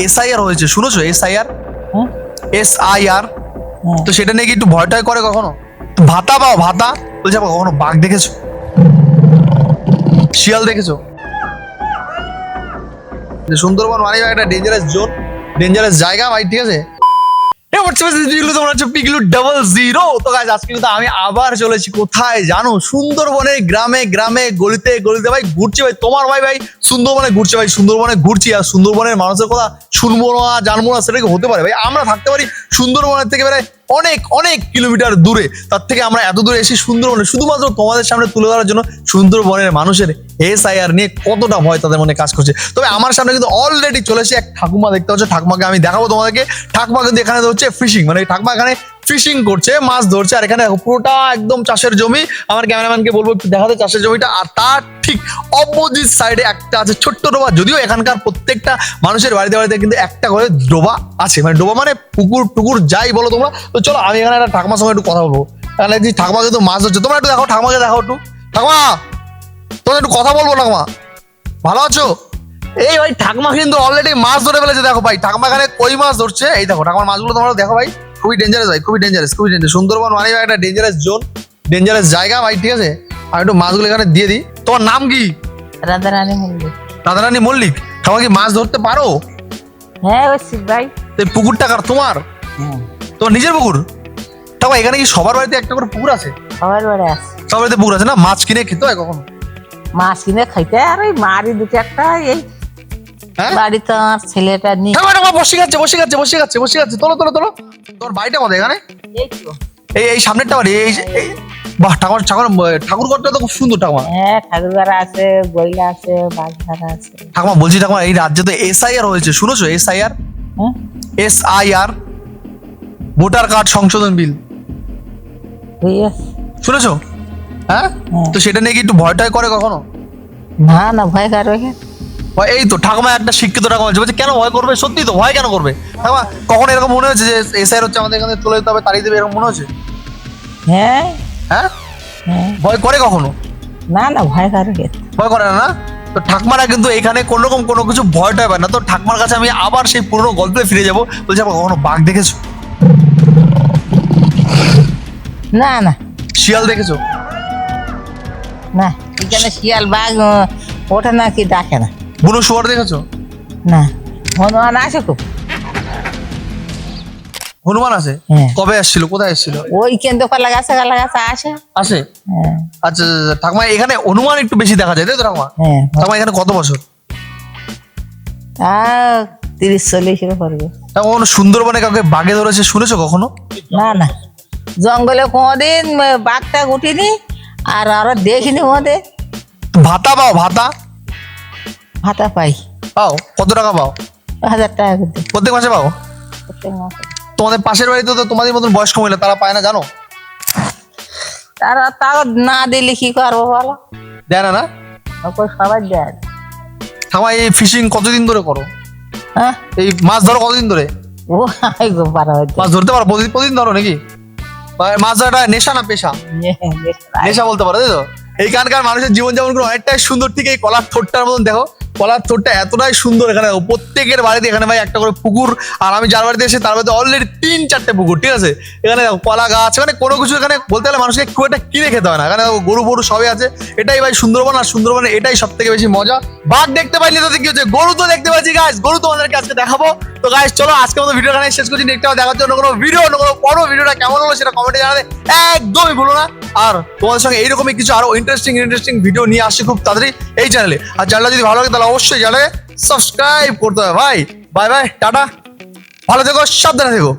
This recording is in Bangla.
এসআইআর হয়েছে শুনেছো SIR SIR S I R হ্যাঁ। তো সেটা নিয়ে কি একটু ভয় টয় করে কখনো? ভাতা পাও ভাতা? বলছে আবার কখনো বাঘ দেখেছ? শিয়াল দেখেছ? সুন্দরবন মানে একটা ডেঞ্জারাস জোন ডেঞ্জারাস জায়গা ভাই ঠিক আছে? আমি আবার চলেছি কোথায় জানো? সুন্দরবনে, গ্রামে গ্রামে, গলিতে গলিতে। ভাই, ঘুরছি ভাই, তোমার ভাই ভাই, সুন্দরবনে ঘুরছে ভাই, সুন্দরবনে ঘুরছি। আর সুন্দরবনের মানুষের কথা শুনব না, জানব না, সেটা কি হতে পারে? ভাই, আমরা থাকতে পারি সুন্দরবনের থেকে বেড়াই অনেক অনেক কিলোমিটার দূরে। তার থেকে আমরা এত দূরে এসে সুন্দরবনে শুধুমাত্র তোমাদের সামনে তুলে ধরার জন্য সুন্দরবনের মানুষের এস আই আর নিয়ে কতটা ভয় তাদের মনে কাজ করছে। তবে আমার সামনে কিন্তু অলরেডি চলেছে এক ঠাকুমা দেখতে হচ্ছে। ঠাকুমাকে আমি দেখাবো তোমাদেরকে। ঠাকুমা কিন্তু এখানে হচ্ছে ফিশিং মানে ঠাকুমা এখানে ফিশিং করছে, মাছ ধরছে, আর এখানে পুরোটা একদম চাষের জমি। আমার ক্যামেরাম্যানকে বলব একটু দেখাতে চাষের জমিটা, আর তার ঠিক অপোজিট সাইডে একটা আছে ছোট্ট ডোবা। যদিও এখানকার প্রত্যেকটা মানুষের বাড়িতে বাড়িতে কিন্তু একটা করে ডোবা আছে। মানে ডোবা মানে পুকুর, টুকুর যাই বলো তোমরা। তো চলো, আমি এখানে একটা ঠাকুমার সঙ্গে একটু কথা বলব। তাহলে যে ঠাকুমা কিন্তু মাছ ধরছে, তোমরা একটু দেখো ঠাকুমাকে দেখো একটু। ঠাকুমা, তোমরা একটু কথা বলব ঠাকুমা। ভালো আছো? এই ভাই, ঠাকুমা কিন্তু অলরেডি মাছ ধরে ফেলেছে, দেখো ভাই। ঠাকুমা এখানে কই মাছ ধরছে? এই দেখো, ঠাকুমার মাছগুলো তোমরা দেখো ভাই। খুবই ডেঞ্জারাস ভাই খুবই ডেঞ্জারাস খুবই ডেঞ্জারাস সুন্দরবন মানে ভাই একটা ডেঞ্জারাস জোন ডেঞ্জারাস জায়গা ভাই ঠিক আছে? আমি একটু মাছগুলো এখানে দিয়ে দিই। তোমার নাম কি? রাধারানী মন্দির রাধারানী মল্লিক? ঠাকুমা কি মাছ ধরতে পারো? হ্যাঁ অবশ্যই ভাই। তো পুকুরটা কার তোমার? হ্যাঁ। তোমার নিজের পুকুর? ঠাকুমা এখানে কি সবার বাড়িতে একটা করে পুকুর আছে? সবার বাড়ি আছে। সবার বাড়িতে পুকুর আছে না? মাছ কিনে খেতে হয় কখনো? মাছ কিনে খাইতে আর ওই মারি দুটো একটা এই হ্যাঁ? বাড়ি তো আমার ছেলেটা ঠাকুমা ঠাকুমা বসে যাচ্ছে বসে যাচ্ছে বসে যাচ্ছে বসে যাচ্ছে তোলো তোলো তোলো। তোমার বাড়িটা কোথায় এখানে? এই এই সামনেরটা বাড়ি এই বাহ ঠাকুর ঠাকুর ঠাকুর ঘরটা তো খুব সুন্দর ঠাকুমা। হ্যাঁ ঠাকুরবাড়া আছে বইলা আছে বাগধারা আছে। ঠাকুমা বলছি ঠাকুমা এই রাজ্যে তো এসআইআর হয়েছে শুনেছো? এসআইআর? হ্যাঁ? S I R voter card সংশোধন বিল। শুনেছো? হ্যাঁ? হ্যাঁ। তো সেটা নিয়ে কি একটু ভয় টয় করে কখনো? না না ভয় কারও এখানে। ভয়- এই তো ঠাকুমা একটা শিক্ষিত ঠাকুমা বলছে বলছে, কেন ভয় করবে? সত্যি তো ভয় কেন করবে? ঠাকুমা কখন এরকম মনে হচ্ছে যে এসআইআর হচ্ছে আমাদের এখানে চলে যেতে হবে তাড়িয়ে দেবে এরকম মনে হচ্ছে হ্যাঁ। হ্যাঁ? হ্যাঁ। ভয় করে কখনো? না না ভয় কারও ভয় করে না না? তো ঠাকমারা কিন্তু এখানে কোনো রকম কোনো কিছু ভয় টয় পায় না। তো ঠাকমার কাছে আমি আবার সেই পুরনো গল্পে ফিরে যাব বলছি আবার কখনো বাঘ দেখেছ? না না। শিয়াল দেখেছ? না এখানে শিয়াল বাঘ ওঠে না কি ডাকে না। বুনো শুয়ার দেখেছ? না। হনুমান আছে খুব হনুমান আছে? হ্যাঁ। কবে আসছিল? কোথায় এসেছিল? ওই কেন্দ্র কলা গাছে কলা গাছে আসে আসে হ্যাঁ। আচ্ছা আচ্ছা, আচ্ছা। ঠাকুমা এখানে হনুমান একটু বেশি দেখা যায় তাই তো ঠাকুমা? হ্যাঁ। ঠাকুমা এখানে কত বছর? তা তিরিশ চল্লিশের করবে ঠাকুমা কোনো সুন্দরবনে কাউকে বাঘে ধরেছে শুনেছো কখনো? না না। জঙ্গলে কোনোদিন বাঘটা উঠিনি আর আরও দেখিনি ওদের ভাতা পাও ভাতা? ভাতা পাই। পাও? কত টাকা পাও? হাজার টাকা করে প্রত্যেক মাসে পাও? প্রত্যেক মাসে। তোমাদের পাশের বাড়িতে তো তোমাদের মতন বয়স্ক মহিলা তারা পায় না জানো? তারা তাও না দিলে কি করব বলো? দেয় না না? ওকে সবাই দেয়। ঠাকুমা এই ফিশিং কতদিন ধরে করো? হ্যাঁ? এই মাছ ধরো কতদিন ধরে? ও আই গো পারা হইতে মাছ ধরতে পারো? প্রতিদিন প্রতিদিন ধরো নাকি? মাছ ধরাটা নেশা না পেশা? নেশা বলতে পারো তাই তো? এইখানকার মানুষের জীবনযাপন করে অনেকটাই সুন্দর ঠিক এই কলার থোটটার মতন দেখো। কলার থোটটা এতটাই সুন্দর এখানে। প্রত্যেকের বাড়িতে এখানে ভাই একটা করে পুকুর, আর আমি যার বাড়িতে এসে তার বাড়িতে অলরেডি তিন চারটে পুকুর, ঠিক আছে? এখানে কলা গাছ মানে কোনো কিছু এখানে বলতে গেলে মানুষকে খুব একটা কিনে খেতে হয় না। এখানে গরু গরু সবই আছে। এটাই ভাই সুন্দরবন, আর সুন্দরবনে এটাই সব থেকে বেশি মজা। বাঘ দেখতে পাইনি তাতে কি হচ্ছে, গরু তো দেখতে পাচ্ছি গাছ গরু তোমাদেরকে আজকে দেখাবো। তো গাইস চলো আজকে মতো ভিডিও এখানে শেষ করছি। দেখতে দেখার জন্য কোনো ভিডিও অন্য কোনো বড় ভিডিওটা কেমন হলো সেটা কমেন্টে জানাতে একদমই ভুলো না। আর তোমাদের সঙ্গে এইরকমই কিছু আরও ইন্টারেস্টিং ইন্টারেস্টিং ভিডিও নিয়ে আসছি খুব তাড়াতাড়ি এই চ্যানেলে আর চ্যানেলটা যদি ভালো লাগে, তাহলে অবশ্যই চ্যানেলে সাবস্ক্রাইব করতে হবে। ভাই বাই বাই টাটা। ভালো থেকো, সাবধানে থেকো।